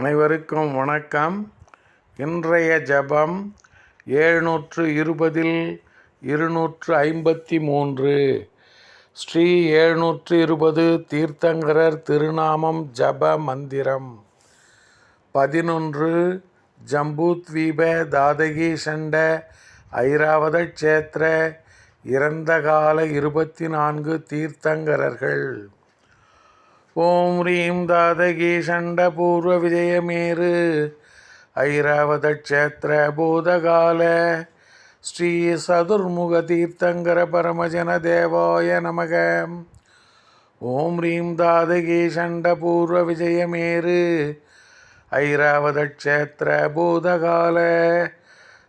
அனைவருக்கும் வணக்கம். இன்றைய ஜெபம் ஏழ்நூற்று இருபதில் இருநூற்று ஐம்பத்தி மூன்று ஸ்ரீ ஏழ்நூற்று இருபது தீர்த்தங்கரர் திருநாமம் ஜப மந்திரம். பதினொன்று ஜம்பூத்வீப தாதகி சண்ட ஐராவத க்ஷேத்திர இறந்த கால இருபத்தி நான்கு தீர்த்தங்கரர்கள். ஓம் ரீம் தாதகி சண்ட பூர்வ விஜயமேரு ஐராவத க்ஷேத்திர பூதகால. ஸ்ரீ சதுர்முக தீர்த்தங்கர பரமஜன தேவாய நமக. ஓம் ரீம் தாதகி சண்ட பூர்வ விஜயமேரு ஐராவத க்ஷேத்திர பூதகால.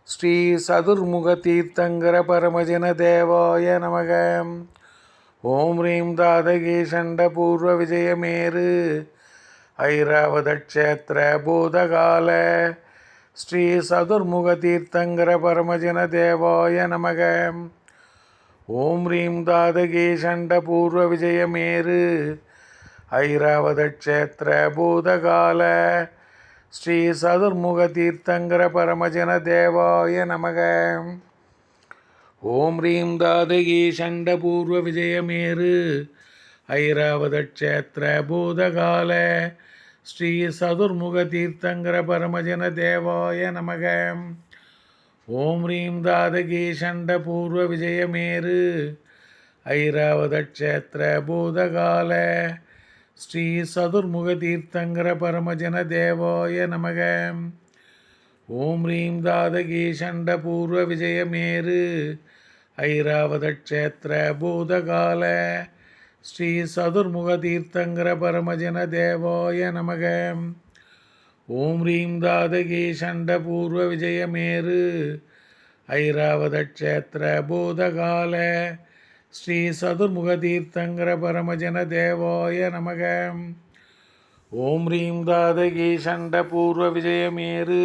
ஸ்ரீ சதுர்முக தீர்த்தங்கர பரமஜன தேவாய நமகம் ஓம் ரீம் தாதகி சண்ட பூர்வ விஜயமேரு ஐராவத பூதகால. ஸ்ரீ சதுர்முக தீர்த்தங்கர பரமஜன தேவாய நமக. ஓம் ரீம் தாதகி சண்ட பூர்வ விஜயமேரு ஐராவத பூதகால. ஸ்ரீ சதுர்முக தீர்த்தங்கர பரமஜன தேவாய நமக. ஓம் ரீம் தாதகி சண்டபூர்வ விஜயமேரு ஐராவத பூதகால. ஸ்ரீ சதுர்முக தீர்த்தங்கர பரமஜன தேவாய நமக. ஓம் ரீம் தாதகி சண்டபூர்வ விஜயமேரு ஐராவத பூதகால. ஸ்ரீ சதுர்முக தீர்த்தங்கர பரமஜன தேவாய நமக. ஓம் ரீம் தாதகி சண்ட பூர்வ விஜயமேரு ஐராவத பூதகால. ஸ்ரீ சதுர்முக தீர்த்தங்கர பரமஜன தேவாய நமக. ஓம் ரீம் தாதகி சண்ட பூர்வ விஜயமேரு ஐராவத பூதகால. ஸ்ரீ சதுர்முக தீர்த்தங்கர பரமஜன தேவாய நமக. ஓம் ரீம் தாதகி சண்ட பூர்வ விஜயமேரு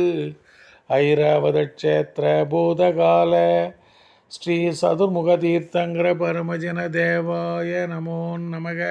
ஐராவத பூதகால ஸ்ரீ சதுர்முக தீர்த்தங்கர பரமஜன தேவாய நமோ நமக.